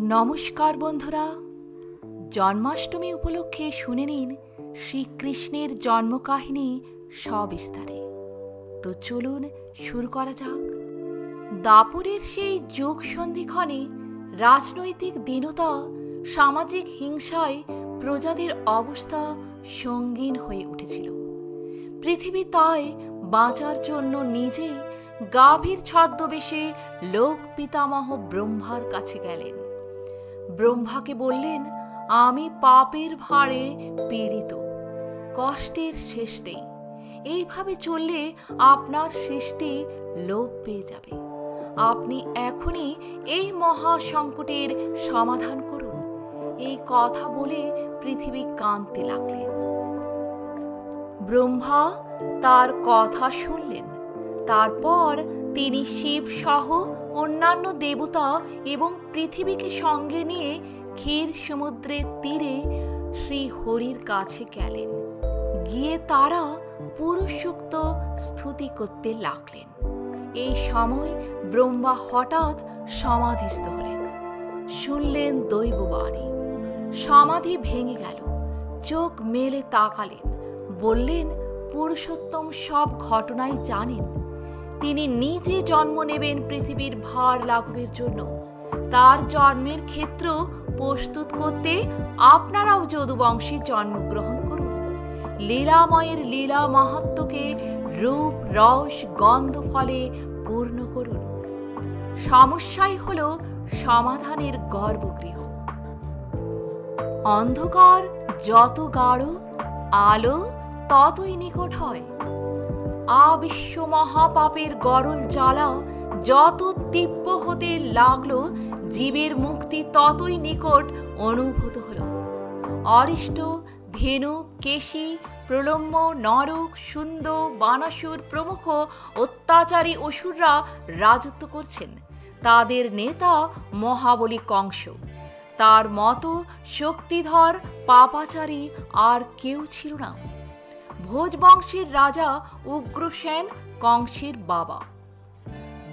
নমস্কার বন্ধুরা। জন্মাষ্টমী উপলক্ষে শুনে নিন শ্রীকৃষ্ণের জন্মকাহিনী সবিস্তারে। তো চলুন শুরু করা যাক। দাপুরের সেই যুগ সন্ধিক্ষণে রাজনৈতিক দীনতা, সামাজিক হিংসায় প্রজাদের অবস্থা সঙ্গীন হয়ে উঠেছিল। পৃথিবী তাই বাঁচার জন্য নিজে গাভীর ছদ্মবেশে লোক পিতামহ ব্রহ্মার কাছে গেলেন। ব্রহ্মাকে বললেন, আমি পাপের ভারে পীড়িত। কষ্টের শেষ নেই। এইভাবে চললে আপনার সৃষ্টি লোপ পেয়ে যাবে। আপনি এখনই এই মহা সংকটের সমাধান করুন। এই কথা বলে পৃথিবী কাঁদতে লাগলেন। ব্রহ্মা তার কথা শুনলেন। তারপর তিনি শিব সহ অন্যান্য দেবতা এবং পৃথিবীকে সঙ্গে নিয়ে ক্ষীর সমুদ্রের তীরে শ্রী হরির কাছে গেলেন। গিয়ে তারা পুরুষোক্ত স্তুতি করতে লাগলেন। এই সময় ব্রহ্মা হঠাৎ সমাধিস্থ হলেন। শুনলেন দৈববাণী। সমাধি ভেঙে গেল। চোখ মেলে তাকালেন। বললেন, পুরুষোত্তম সব ঘটনাই জানেন। তিনি নিজে জন্ম নেবেন পৃথিবীর ভার লাঘবের জন্য। তার জন্মের ক্ষেত্র প্রস্তুত করতে আপনারাও যদুবংশী জন্মগ্রহণ করুন। লীলাময়ের লীলা মাহাত্মকে রূপ, রস, গন্ধ, ফলে পূর্ণ করুন। সমস্যাই হল সমাধানের গর্ভগৃহ। অন্ধকার যত গাঢ়, আলো ততই নিকট হয়। আবিশ্ব মহাপাপের গরল জ্বালা যত তীব্র হতে লাগল, জীবের মুক্তি ততই নিকট অনুভূত হলো। অরিষ্ট, ধেনু, কেশী, প্রলম্ব, নরক সুন্দর বানাসুর প্রমুখ অত্যাচারী অসুররা রাজত্ব করছেন। তাদের নেতা মহাবলী কংস। তার মতো শক্তিধর, পাপাচারী আর কেউ ছিল না। ভোজবংশের রাজা উগ্রসেন কংসের বাবা।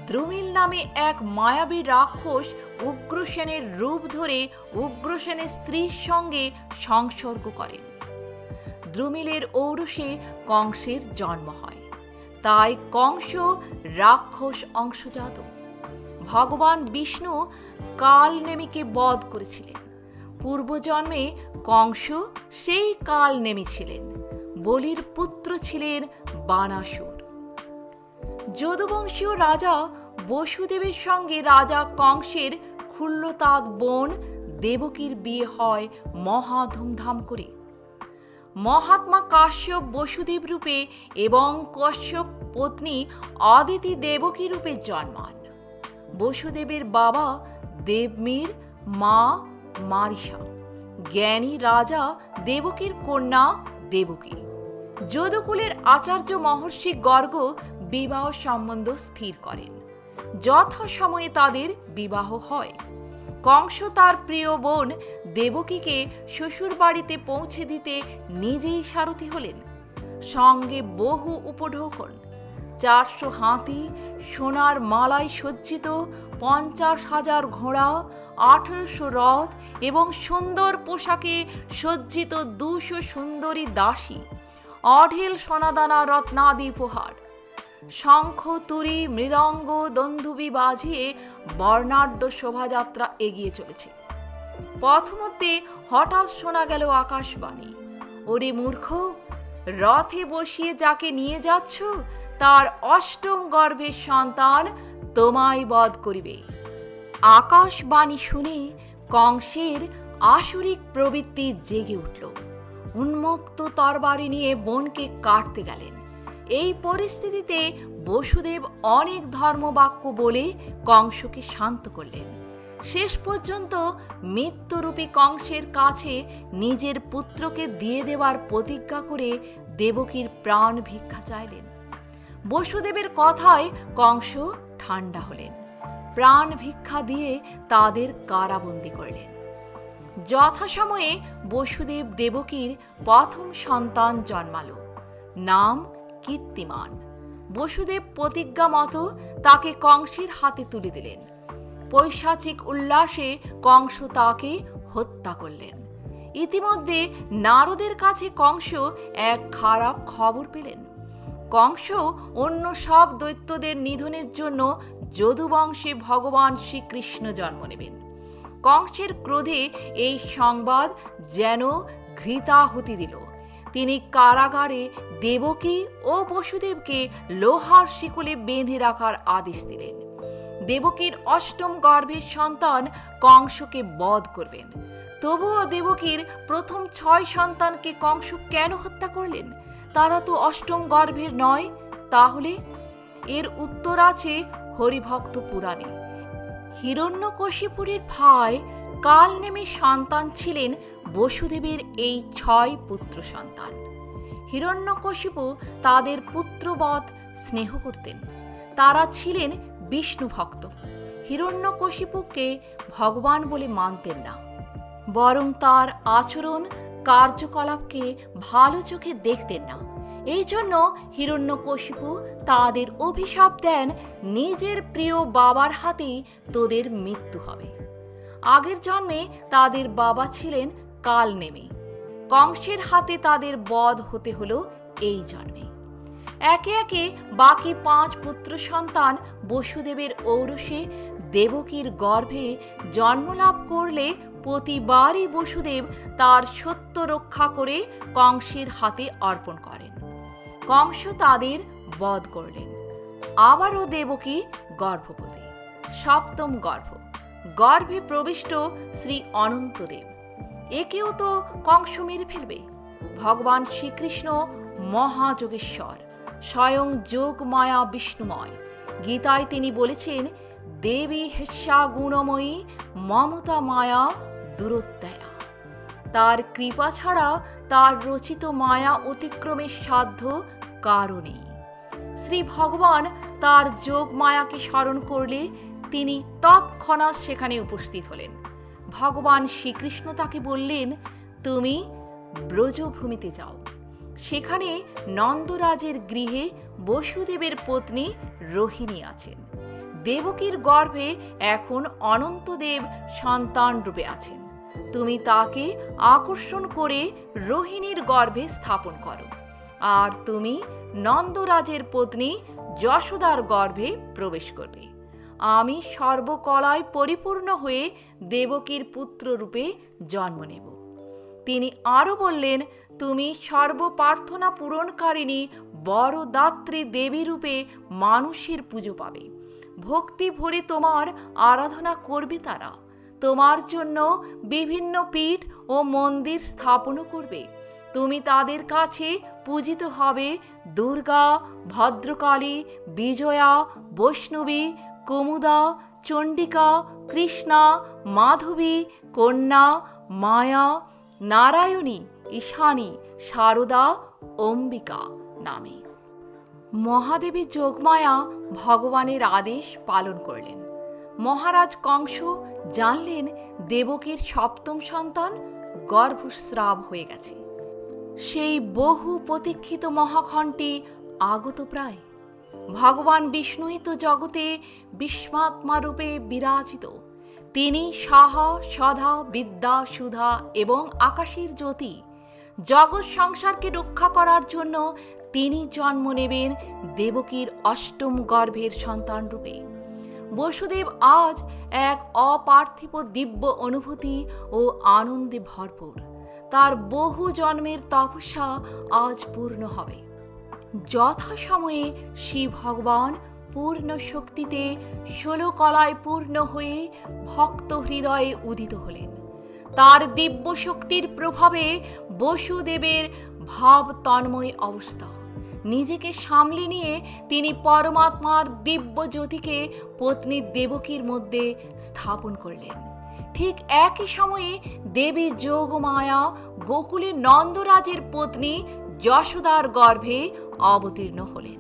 দ্রুমিল নামে এক মায়াবী রাক্ষস উগ্রসেনের রূপ ধরে উগ্রসেনের স্ত্রীর সঙ্গে সংসর্গ করেন। দ্রুমিলের ঔরসে কংসের জন্ম হয়। তাই কংস রাক্ষস অংশজাত। ভগবান বিষ্ণু কাল নেমিকে বধ করেছিলেন। পূর্বজন্মে কংস সেই কাল নেমি ছিলেন। বলির পুত্র ছিলেন বানাসুর। যদুবংশীয় রাজা বসুদেবের সঙ্গে রাজা কংসের ক্ষুল্লতাদ বোন দেবকীর বিয়ে হয় মহা ধুমধাম করে। মহাত্মা কাশ্যপ বসুদেব রূপে এবং কশ্যপ পত্নী অদিতি দেবকী রূপে জন্মান। বসুদেবের বাবা দেবমীর, মা মারিসা। জ্ঞানী রাজা দেবকীর কন্যা দেবকী। যদুকুলের আচার্য মহর্ষি গর্গ বিবাহ সম্বন্ধ স্থির করেন। যথাসময়ে তাদের বিবাহ হয়। কংস তার প্রিয় বোন দেবকীকে শ্বশুর বাড়িতে পৌঁছে দিতে নিজেই সারথি হলেন। সঙ্গে বহু উপঢৌকন, চারশো হাতি, সোনার মালায় সজ্জিত, পঞ্চাশ হাজার ঘোড়া, আঠেরোশো রথ এবং সুন্দর পোশাকে সজ্জিত দুশো সুন্দরী দাসী অঢেল সোনাদানা রত্নাদি উপহার শঙ্খ, তুরি, মৃদঙ্গ দন্ধুবি বাজিয়ে বর্ণাঢ্য শোভাযাত্রা এগিয়ে চলেছে। পথমধ্যে হঠাৎ শোনা গেল আকাশবাণী। ওরে মূর্খ, রথে বসিয়ে যাকে নিয়ে যাচ্ছ, তার অষ্টম গর্ভের সন্তান তোমায় বধ করিবে। আকাশবাণী শুনে কংসের আসরিক প্রবৃত্তি জেগে উঠল। উন্মুক্ত তরবারি নিয়ে বোনকে কাটতে গেলেন। এই পরিস্থিতিতে বসুদেব অনেক ধর্মবাক্য বলে কংসকে শান্ত করলেন। শেষ পর্যন্ত মৃত্যুরূপী কংসের কাছে নিজের পুত্রকে দিয়ে দেওয়ার প্রতিজ্ঞা করে দেবকীর প্রাণ ভিক্ষা চাইলেন। বসুদেবের কথায় কংস ঠান্ডা হলেন। প্রাণ ভিক্ষা দিয়ে তাদের কারাবন্দি করলেন। যথাসময়ে বসুদেব দেবকীর প্রথম সন্তান জন্মালো। নাম কীর্তিমান। বসুদেব প্রতিজ্ঞা মতো তাকে কংসের হাতে তুলে দিলেন। পৈশাচিক উল্লাসে কংস তাকে হত্যা করলেন। ইতিমধ্যে নারদের কাছে কংস এক খারাপ খবর পেলেন। কংস অন্য সব দৈত্যদের নিধনের জন্য যদুবংশে ভগবান শ্রীকৃষ্ণ জন্ম নেবেন। কংসের ক্রোধে এই সংবাদ যেন ঘৃতাহুতি দিল। তিনি কারাগারে দেবকী ও বসুদেবকে লোহার শিকলে বেঁধে রাখার আদেশ দিলেন। দেবকীর অষ্টম গর্ভের সন্তান কংসকে বধ করবেন। তবুও দেবকীর প্রথম ছয় সন্তানকে কংস কেন হত্যা করলেন? তারা তো অষ্টম গর্ভের নয়, তাহলে? এর উত্তর আছে হরিভক্ত পুরাণে। হিরণ্যকশিপুরের ভাই কাল নেমে সন্তান ছিলেন বসুদেবের এই ছয় পুত্র সন্তান। হিরণ্যকশিপু তাদের পুত্রবধ স্নেহ করতেন। তারা ছিলেন বিষ্ণু ভক্ত। হিরণ্যকশিপুকে ভগবান বলে মানতেন না। বরং তার আচরণ, কার্যকলাপকে ভালো চোখে দেখতেন না। এই জন্য হিরণ্যকশিপু তাদের অভিশাপ দেন নিজের প্রিয় বাবার হাতেই তোদের মৃত্যু হবে। আগের জন্মে তাদের বাবা ছিলেন কাল নেমে কংসের হাতে তাদের বধ হতে হলো এই জন্মে। একে একে বাকি পাঁচ পুত্র সন্তান বসুদেবের ঔরসে দেবকীর গর্ভে জন্মলাভ করলে প্রতিবারই বসুদেব তার সত্য রক্ষা করে কংসের হাতে অর্পণ করেন। কংস তাদের বধ করলেন। আবারও দেবকী গর্ভবতী, সপ্তম গর্ভ। গর্ভে প্রবিষ্ট শ্রী অনন্তদেব। একেও তো কংস মেরে ফেলবে। ভগবান শ্রীকৃষ্ণ মহাযোগেশ্বর, স্বয়ং যোগমায়া বিষ্ণুময়। গীতায় তিনি বলেছেন, দেবী হেস্যা গুণময়ী, মমতা মায়া দূরত্যায়া। তার কৃপা ছাড়া তার রচিত মায়া অতিক্রমের সাধ্য কারণেই শ্রী ভগবান তার যোগ মায়াকে স্মরণ করলে তিনি তৎক্ষণাৎ সেখানে উপস্থিত হলেন। ভগবান শ্রীকৃষ্ণ তাকে বললেন, তুমি ব্রজভূমিতে যাও। সেখানে নন্দরাজের গৃহে বসুদেবের পত্নী রোহিণী আছেন। দেবকীর গর্ভে এখন অনন্তদেব সন্তান রূপে আছেন। তুমি তাকে আকর্ষণ করে রোহিণীর গর্ভে স্থাপন করো। আর তুমি নন্দরাজের পত্নী যশোদার গর্ভে প্রবেশ করবে। আমি সর্বকলায় পরিপূর্ণ হয়ে দেবকীর পুত্র রূপে জন্ম নেব। তিনি আরও বললেন, তুমি সর্বপ্রার্থনা পূরণকারিণী বড় দাত্রী দেবী রূপে মানুষের পুজো পাবে। ভক্তি ভরে তোমার আরাধনা করবে তারা। তোমার জন্য বিভিন্ন পীঠ ও মন্দির স্থাপনও করবে। তুমি তাদের কাছে পূজিত হবে দুর্গা, ভদ্রকালী, বিজয়া, বৈষ্ণবী, কুমুদা, চণ্ডিকা, কৃষ্ণা, মাধবী, কন্যা, মায়া, নারায়ণী, ঈশানী শারদা অম্বিকা নামে। মহাদেবী যোগমায়া ভগবানের আদেশ পালন করলেন। মহারাজ কংস জানলেন দেবকীর সপ্তম সন্তান গর্ভস্রাব হয়ে গেছে। সেই বহু প্রতীক্ষিত মহাখণ্ডটি আগত প্রায়। ভগবান বিষ্ণুই তো জগতে বিস্মাত্মা রূপে বিরাজিত। তিনি সাহা, সধা, বিদ্যা, সুধা এবং আকাশের জ্যোতি। জগৎ সংসারকে রক্ষা করার জন্য তিনি জন্ম নেবেন দেবকীর অষ্টম গর্ভের সন্তান রূপে। বসুদেব আজ এক অপার্থিব দিব্য অনুভূতি ও আনন্দে ভরপুর। তার বহু জন্মের তপস্যা আজ পূর্ণ হবে। যথাসময়ে শিব ভগবান পূর্ণ শক্তিতে ষোলো কলায় পূর্ণ হয়ে ভক্ত হৃদয়ে উদিত হলেন। তার দিব্য শক্তির প্রভাবে বসুদেবের ভাব তন্ময় অবস্থা। নিজেকে সামলে নিয়ে তিনি পরমাত্মার দিব্য জ্যোতিকে পত্নী দেবকীর মধ্যে স্থাপন করলেন। ঠিক একই সময়ে দেবী যোগমায়া গোকুলের নন্দরাজের পত্নী যশোদার গর্ভে অবতীর্ণ হলেন।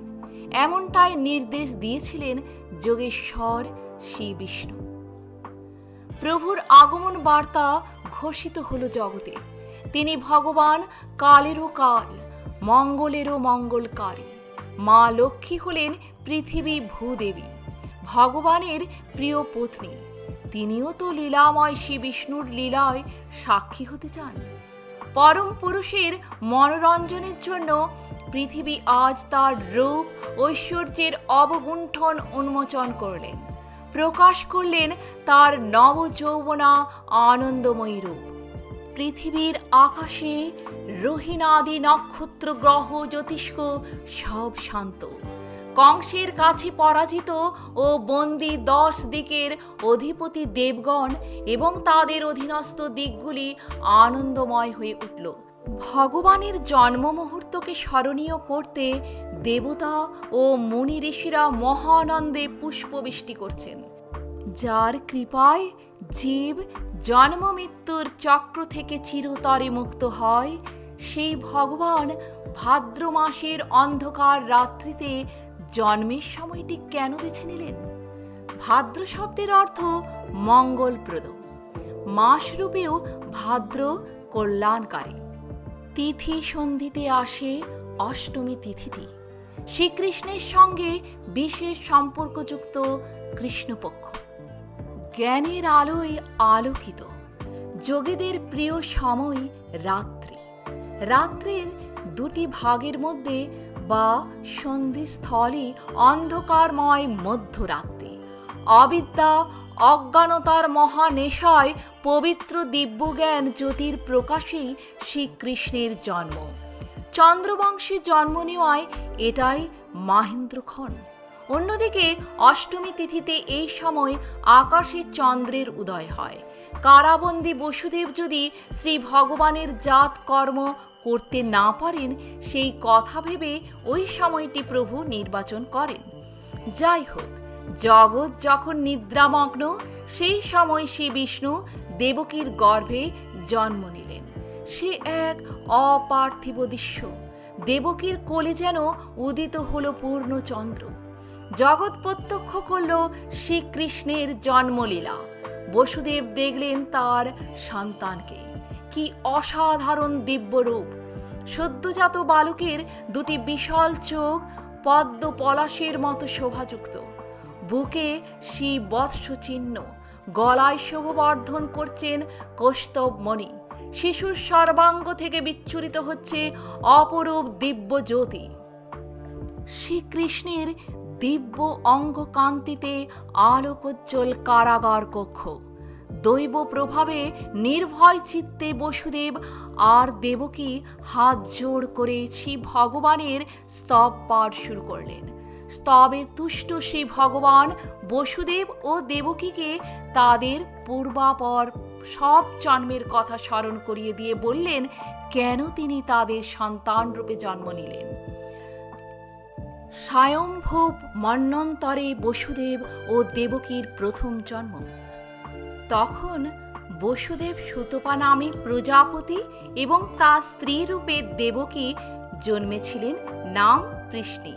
এমনটাই নির্দেশ দিয়েছিলেন যোগেশ্বর শ্রী বিষ্ণু প্রভুর আগমন বার্তা ঘোষিত হল জগতে। তিনি ভগবান কালেরও কাল, মঙ্গলেরও মঙ্গলকারী। মা লক্ষ্মী হলেন পৃথিবী ভূদেবী, ভগবানের প্রিয় পত্নী। তিনিও তো লীলাময় শ্রী বিষ্ণুর লীলায় সাক্ষী হতে চান। পরম পুরুষের মনোরঞ্জনের জন্য পৃথিবী আজ তার রূপ, ঐশ্বর্যের অবগুণ্ঠন উন্মোচন করলেন। প্রকাশ করলেন তার নব যৌবনা আনন্দময়ী রূপ। পৃথিবীর আকাশে রোহিণাদি নক্ষত্র গ্রহ জ্যোতিষ্ক সব শান্ত। কংসের কাছে পরাজিত ও বন্দি দশ দিকের অধিপতি দেবগণ এবং তাদের অধীনস্থ দিকগুলি আনন্দময় হয়ে উঠল। ভগবানের জন্ম মুহূর্তকে স্মরণীয় করতে দেবতা ও মুনি ঋষিরা মহানন্দে পুষ্পবৃষ্টি করছেন। যার কৃপায় জীব জন্ম মৃত্যুর চক্র থেকে চিরতরে মুক্ত হয়, সেই ভগবান ভাদ্র মাসের অন্ধকার রাত্রিতে জন্মের সময়টি কেন বেছে নিলেন? ভাদ্র শব্দের অর্থ মঙ্গলপ্রদ। মাস রূপেও ভাদ্র কল্যাণকারী। তিথি সন্ধিতে আসে অষ্টমী তিথিটি। শ্রীকৃষ্ণের সঙ্গে বিশেষ সম্পর্কযুক্ত কৃষ্ণপক্ষ। জ্ঞানের আলোয় আলোকিত। যোগীদের প্রিয় সময় রাত্রি। রাত্রির দুটি ভাগের মধ্যে বা সন্ধিস্থলে অন্ধকারময় মধ্যরাত্রি। অবিদ্যা, অজ্ঞানতার মহানেশায় পবিত্র দিব্যজ্ঞান জ্যোতির প্রকাশেই শ্রীকৃষ্ণের জন্ম। চন্দ্রবংশে জন্ম নেওয়ায় এটাই মাহেন্দ্রক্ষণ। অন্যদিকে অষ্টমী তিথিতে এই সময় আকাশে চন্দ্রের উদয় হয়। কারাবন্দী বসুদেব যদি শ্রী ভগবানের জাত কর্ম করতে না পারেন, সেই কথা ভেবে ওই সময়টি প্রভু নির্বাচন করেন। যাই হোক, জগৎ যখন নিদ্রামগ্ন, সেই সময় শ্রী বিষ্ণু দেবকীর গর্ভে জন্ম নিলেন। সে এক অপার্থিব দৃশ্য। দেবকীর কোলে যেন উদিত হল পূর্ণচন্দ্র। জগৎ প্রত্যক্ষ করল শ্রীকৃষ্ণের জন্মলীলা। বসুদেব দেখলেন তার সন্তানকে। কি অসাধারণ দিব্যরূপ। সদ্যজাত বালকের দুটি বিশাল চোখ পদ্ম পলাশের মতো শোভাযুক্ত। বুকে শ্রী বৎস চিহ্ন গলায় শোভবর্ধন করছেন কৌস্তব মণি। শিশুর সর্বাঙ্গ থেকে বিচ্ছুরিত হচ্ছে অপরূপ দিব্য জ্যোতি। শ্রীকৃষ্ণের দিব্য অঙ্গ কান্তিতে আলোকোজ্জ্বল কারাগার কক্ষ। দৈব প্রভাবে নির্ভয় চিত্তে বসুদেব আর দেবকী হাত জোড় করে শ্রী ভগবানের স্তব পাঠ শুরু করলেন। স্তবে তুষ্ট শ্রী ভগবান বসুদেব ও দেবকীকে তাদের পূর্বাপর সব জন্মের কথা স্মরণ করিয়ে দিয়ে বললেন, কেন তিনি তাদের সন্তান রূপে জন্ম নিলেন? স্বয়ংভূপ মন্বন্তরে বসুদেব ও দেবকীর প্রথম জন্ম। তখন বসুদেব সুতপা নামে প্রজাপতি এবং তার স্ত্রী রূপে দেবকী জন্মেছিলেন, নাম কৃষ্ণী।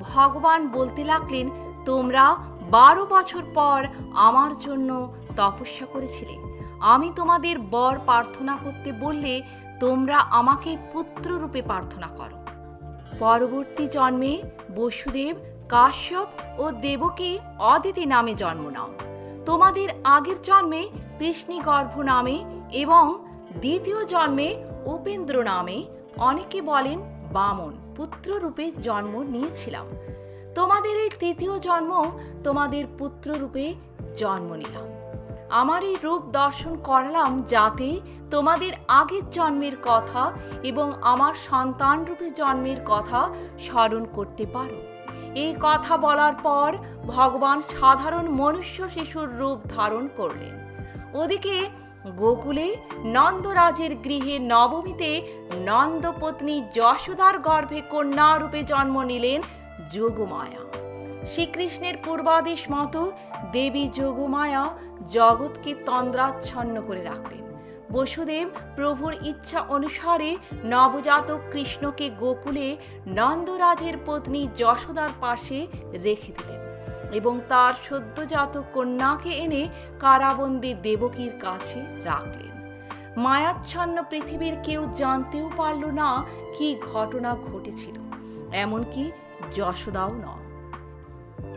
ভগবান বলতে লাগলেন, তোমরা বারো বছর পর আমার জন্য তপস্যা করেছিলে। আমি তোমাদের বর প্রার্থনা করতে বললে তোমরা আমাকে পুত্র রূপে প্রার্থনা করো। পরবর্তী জন্মে বসুদেব, কাশ্যপ ও দেবকী অদিতি নামে জন্ম নাও। তোমাদের আগের জন্মে কৃষ্ণিগর্ভ নামে এবং দ্বিতীয় জন্মে উপেন্দ্র নামে অনেকে বলেন বামন, পুত্ররূপে জন্ম নিয়েছিলাম। তোমাদের এই তৃতীয় জন্ম তোমাদের পুত্ররূপে জন্ম নিলাম। আমার এই রূপ দর্শন করালাম যাতে তোমাদের আগের জন্মের কথা এবং আমার সন্তান রূপে জন্মের কথা স্মরণ করতে পারো। এই কথা বলার পর ভগবান সাধারণ মনুষ্য শিশুর রূপ ধারণ করলেন। ওদিকে গোকুলে নন্দরাজের গৃহে নবমীতে নন্দপত্নী যশোদার গর্ভে কন্যা রূপে জন্ম নিলেন যোগমায়া। শ্রীকৃষ্ণের পূর্বাদেশ মতো দেবী যোগমায়া জগৎকে তন্দ্রাচ্ছন্ন করে রাখলেন। বসুদেব প্রভুর ইচ্ছা অনুসারে নবজাতক কৃষ্ণকে গোকুলে নন্দরাজের পত্নী যশোদার পাশে রেখে দিলেন এবং তার সদ্যজাত কন্যাকে এনে কারাবন্দী দেবকীর কাছে রাখলেন। মায়াচ্ছন্ন পৃথিবীর কেউ জানতেও পারল না কি ঘটনা ঘটেছিল। এমনকি যশোদাও নয়।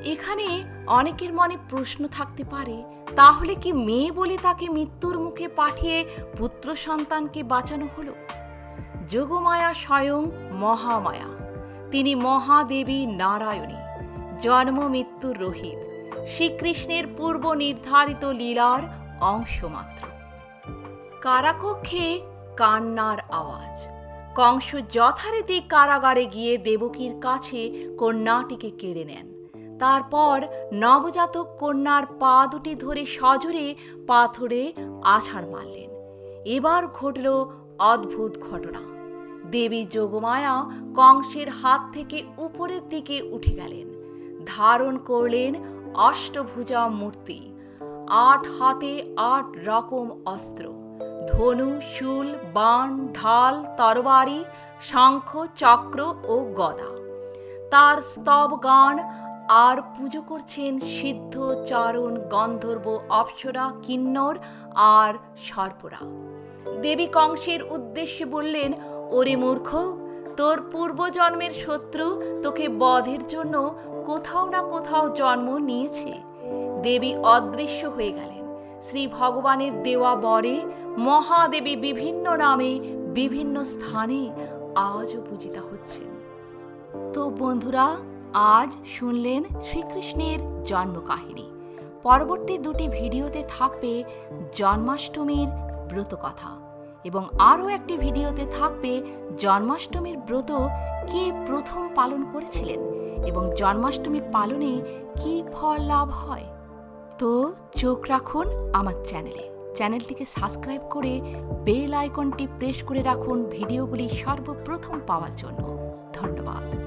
এখানে অনেকের মনে প্রশ্ন থাকতে পারে, তাহলে কি মেয়ে বলে তাকে মৃত্যুর মুখে পাঠিয়ে পুত্র সন্তানকে বাঁচানো হলো? যোগমায়া স্বয়ং মহামায়া। তিনি মহাদেবী নারায়ণী। জন্ম মৃত্যুর রহিত। শ্রীকৃষ্ণের পূর্ব নির্ধারিত লীলার অংশমাত্র। কারাকক্ষে কান্নার আওয়াজ। কংস যথারীতি কারাগারে গিয়ে দেবকীর কাছে কন্যাটিকে কেড়ে নেন। তারপর নবজাতক কন্যার পা দুটি ধরে সজোরে পাথরে আছাড় মারলেন। এবার ঘটল অদ্ভুত ঘটনা। দেবী যোগমায়া কংসের হাত থেকে উপরের দিকে উঠে গেলেন। ধারণ করলেন অষ্টভুজা মূর্তি। আট হাতে আট রকম অস্ত্র। ধনু, শুল, বাণ, ঢাল, তরবারি, শঙ্খ, চক্র ও গদা। তার স্তব গান আর পুজো করছেন সিদ্ধ, চারণ, গন্ধর্ব, অপ্সরা, কিন্নর আর সর্পরা। দেবী কংসের উদ্দেশ্যে বললেন, ওরে মূর্খ, তোর পূর্বজন্মের শত্রু তোকে বধের জন্য কোথাও না কোথাও জন্ম নিয়েছে। দেবী অদৃশ্য হয়ে গেলেন। শ্রী ভগবানের দেওয়া বরে মহাদেবী বিভিন্ন নামে, বিভিন্ন স্থানে আজও পূজিতা হচ্ছেন। তো বন্ধুরা আজ শুনলেন শ্রীকৃষ্ণের জন্মকাহিনী। পরবর্তী দুটি ভিডিওতে থাকবে জন্মাষ্টমীর ব্রত কথা এবং আরও একটি ভিডিওতে থাকবে জন্মাষ্টমীর ব্রত কে প্রথম পালন করেছিলেন এবং জন্মাষ্টমী পালনে কি ফল লাভ হয়। তো চোখ রাখুন আমার চ্যানেলে। চ্যানেলটিকে সাবস্ক্রাইব করে বেল আইকনটি প্রেস করে রাখুন ভিডিওগুলি সর্বপ্রথম পাওয়ার জন্য। ধন্যবাদ।